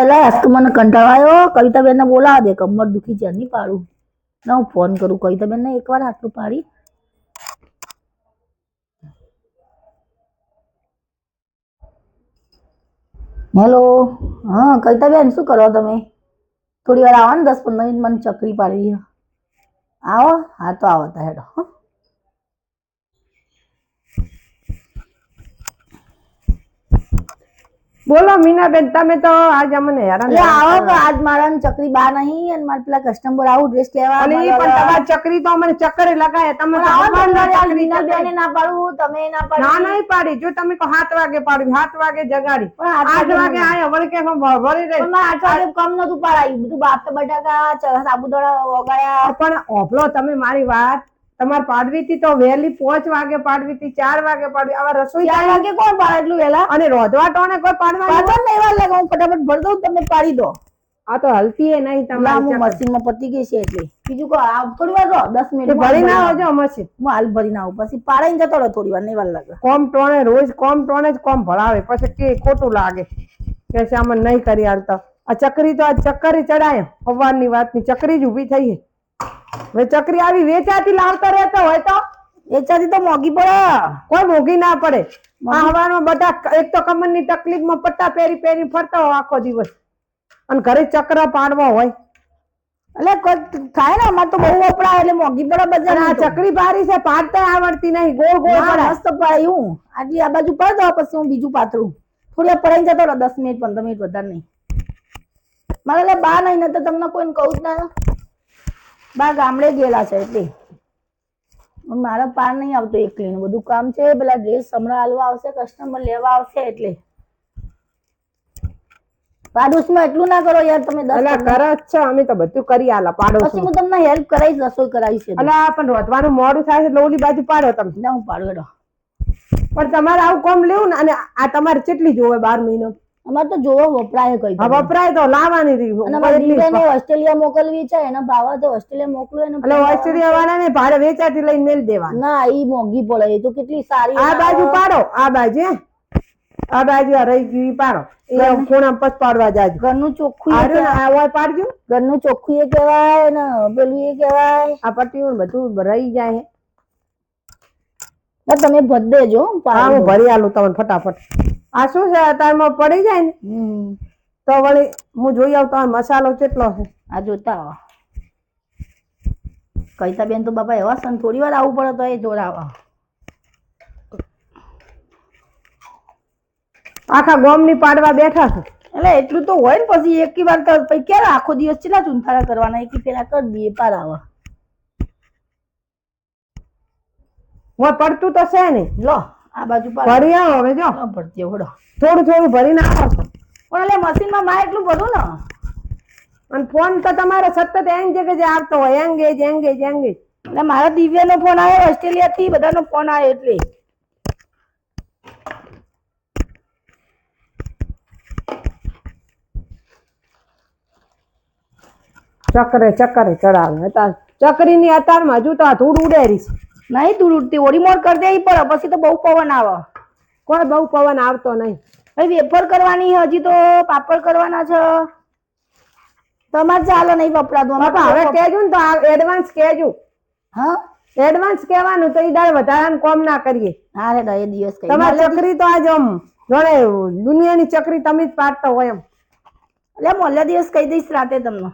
આજ તો મને કંટાળો આવ્યો. કવિતાબેનને બોલાવા દે, કમર દુખી છે, નહીં પાડું. ના, હું ફોન કરું. કવિતાબેનને એકવાર આટલું પાડી. હેલો. હા, કવિતાબેન, શું કરો તમે? થોડી વાર આવો ને, દસ પંદર મિનિટ મને ચકરી પાડી. આવો, હા, તો આવો, તો હેડો, હં. બોલો મીનાબેન તમે તો આજ અમને હેરાન એટલે આવો તો આજ મારા ચકરી બા નહીં અને મારા પેલા કસ્ટમર આવું ડ્રેસ લેવા અલી, પણ તમારી ચકરી તો અમને ચક્કરે લગાય. તમે તો તો મીનાબેને. ના પાડું તમે ના ના નહીં પાડી. જો તમે કો સાત વાગે પાડી સાત વાગે જગાડી. પણ આઠ આઠ વાગે આય વળકે વળી રહી. પણ મારે આઠ વાગે કમ નતું પાડાયું. બધું બાફે બટાકા ચ- સાબુદાણા વગાડ્યા પણ ઓપલો તમે મારી વાત તમારે પાડવી હતી તો વહેલી પાંચ વાગે પાડવી હતી ચાર વાગે પાડવી આવા રસોઈ ચાર વાગે કોણ પાડે એટલું વહેલા? અને રોધવા ટોણે કોઈ પાડવા પાડો ને એવા લાગે હું ફટાફટ ભર દઉં તમે પાડી દો. આ તો હલતી એ નહીં તમારે હું મશીનમાં પતી ગઈ છે એટલે. બીજું કહો આ થોડી વાર રહો દસ. મિનિટ ભરી ના આવજો મશીન. હું હાલ ભરી ના આવું પછી પાડાઈને જતો રહો થોડી વાર નહીં વાર લાગે. કોમ ટોણે રોજ કોમ ટોણે જ કોમ ભળાવે પછી કે ખોટું લાગે. કે આમાં નહીં કરી હાલતા. આ ચકરી તો આ ચક્કરી ચડાય સવારની વાતની ચકરી જ ઊભી થઈ હવે ચકરી આવી વેચાતી લાવતો રહેતો હોય તો? વેચાતી તો મોંઘી પડે. કોઈ મોંઘી ના પડે. હવામાં બધા એક તો કમરની તકલીફમાં પટ્ટા પહેરી પહેરી ફરતા હોય આખો દિવસ. અને ઘરે ચક્ર પાડવો હોય. એટલે થાય ને અમારે તો બહુ વપરાય એટલે મોંઘી પડે બધા બજાર આ ચકરી પારી છે પાડતા આવડતી નહીં. ગોળ ગોળ પડે. મસ્ત પાડ્યું આટલી આ બાજુ પડ દો પછી હું બીજું પાથરું. થોડી વાર પડાઈને જતો રહો દસ મિનિટ પંદર મિનિટ વધારે નહીં. મારે એટલે બા નહીં ને તો તમને કોઈને કહું જ ના. બા ગામડે ગયેલા છે એટલે. મારો પાર નહીં આવતો એકલીનું બધું કામ છે પેલા ડ્રેસ હમણાં હાલવા આવશે કસ્ટમર લેવા આવશે એટલે. પાડોશમાં એટલું ના કરો યાર તમે દસ કરે છે અમે તો બધું કરી આલા પાડો પછી હું તમને હેલ્પ કરાવીશ રસોઈ કરાવીશ એટલે. પણ રોતવાનું મોડું થાય છે લોલી ઓલી બાજુ પાડો તમે. ના હું પાડો હેડો. પણ તમારે આવું કોમ લેવું ને અને આ તમારે કેટલી જોવે બાર મહિનો? અમારે તો જોવો વપરાય કઈ હા વપરાય તો લાવવાની હતી. અને મારી દીકરાને ઓસ્ટ્રેલિયા મોકલવી છે એના ભાવા તો ઓસ્ટ્રેલિયા મોકલું એને એટલે ઓસ્ટ્રેલિયા વાળાને ભારે વેચાતી લઈને મેલ દેવા ના ઈ મોંઘી પડે એ તો કેટલી સારી આ બાજુ પાડો આ બાજુ આ બાજુ આ રહી ગયું પાડો. એ ખૂણા પછ પાડવા જાજો. ઘરનું ચોખ્ખું આ ઓય પાડજો. ઘરનું ચોખ્ખું એ કહેવાય ને પેલું એ કહેવાય. આ પટ્ટીઓ બધું રહી જાય હે. તમે ભરી દેજો હું ભરી આલું તમને ફટાફટ. આ શું છે? અત્યારમાં પડી જાય ને? તો વળી હું જોઈ આવું આ મસાલો કેટલો છે? આ જોતા આવો કવિતા બેન તો બાપા એવા સન થોડી વાર આવવું પડે તો એ જોડાવા. આખા ગોમની પાડવા બેઠા છે? એટલે એટલું તો હોય ને પછી એક વાર કર પછી ક્યારે આખો દિવસ ચેલા ચૂંથારા કરવાના? એક પેલા કરી દઈએ પાર આવે. હું પડતું તો છે ને લો. આ બાજુ ભરી આવો હવે જો. ભરતી વડો થોડું થોડું ભરીને આવો છો. પણ એટલે મશીનમાં માં એટલું ભરું ને. અને ફોન તો તમારો સતત એંગ કે જે આવતો હોય. એંગેજ એંગેજ એંગેજ એટલે મારા દિવ્યાનો ફોન આવ્યો ઓસ્ટ્રેલિયાથી બધાનો ફોન આવ્યો એટલે. ચક્કરે ચક્કરે ચડાવે. હતા ચકરીની અતારમાં હજુ તો ધૂળ ઉડેરી છે. નહીં તું ઉડતી ઓરીમોર કરી દેવી પડે પછી તો બહુ પવન આવે. કોઈ બહુ પવન આવતો નહીં. હવે વેફર કરવાની હજી તો પાપડ કરવાના છે. તમારે ચાલો નહીં વપરાતું હવે કહેજો ને તો એડવાન્સ કહેજો. હા? એડવાન્સ કહેવાનું તો એ દાળ વધારાનું કોમ ના કરીએ. હા રે એ દિવસ તમારી ચકરી તો આજ આમ જોડે દુનિયાની ચકરી તમે જ પાડતા હોય એમ. એટલે મોલ્લા દિવસ કહી દઈશ રાતે તમને.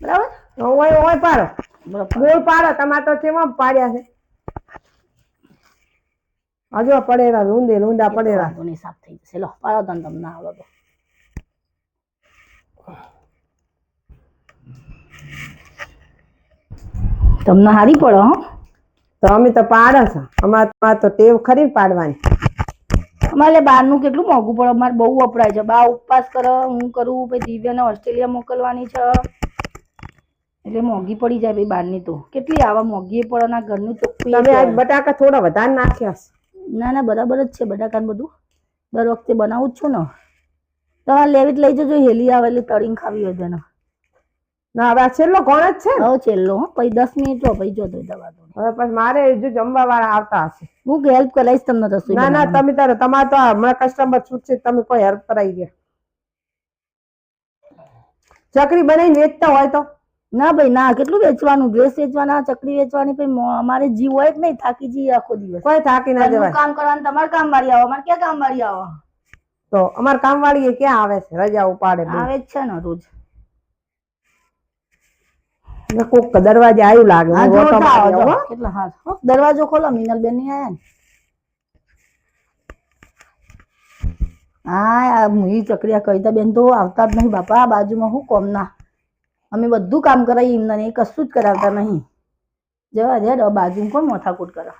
બરાબર? ઓય હોય પાડો. ગોળ પાડો તમારે તો કેવા પાડ્યા છે? હજુ પડેલા રૂંદે રૂંદા પડેલા. સાફ થઈ જશે. લો પાડો તને તમને આવડો તો. તમને હારી પડો હો? તો અમે તો પાડે છો. અમારે તો ટેવ ખરી પાડવાની. અમારે બહારનું કેટલું મોંઘું પડે? અમારે બહુ વપરાય છે. બા ઉપવાસ કરો હું કરું પછી દિવ્યને ઓસ્ટ્રેલિયા મોકલવાની છે. એટલે મોંઘી પડી જાય ભાઈ બહારની તો. કેટલી આવા મોંઘી પડે ના ઘરનું ચોખ્ખું તમે આજ બટાકા થોડા વધારે નાખ્યા ના ના બરાબર જ છે બટાકા બધું. દર વખતે બનાવું જ છું ને. તમારે લેવી જ લઈ જજો હેલી આવે એટલે તળીને ખાવી હોય તેને ના હવે આ છેલ્લો કોણ જ છે? હવે છેલ્લો પછી દસ મિનિટ પછી જો દવા દો હવે પછી મારે જો જમવા વાળા આવતા હશે. હું હેલ્પ કરાવીશ તમને રસોઈ ના ના તમે તારે તમારે તો હમણાં કસ્ટમર છૂટશે તમે કોઈ હેલ્પ કરાવી દે. ચકરી બનાવીને વેચતા હોય તો? ના ભાઈ ના કેટલું વેચવાનું? ડ્રેસ વેચવાના ચકડી વેચવાની ભાઈ અમારે જીવ હોય જ નહીં થાકી જઈએ આખો દિવસ. કોઈ થાકી ના જવાય. કામ કરવાનું તમારે કામ વાળી આવો અમારે ક્યાં કામ વાળી આવો? તો અમાર કામવાળી એ ક્યાં આવે છે? રજા ઉપાડે આવે જ છે ને રોજ. કોક દરવાજે આવ્યું લાગે હું દરવાજો ખોલો મિનલબેનની આયા ને. હા આ મુઈ ચકરિયા કવિતા બેન તો આવતા જ નહીં બાપા આ બાજુમાં હું કોમના. અમે બધું કામ કરાવી એમને કશું જ કરાવતા નહીં. જવા દે બાજુ કોણ મોથાકૂટ કરે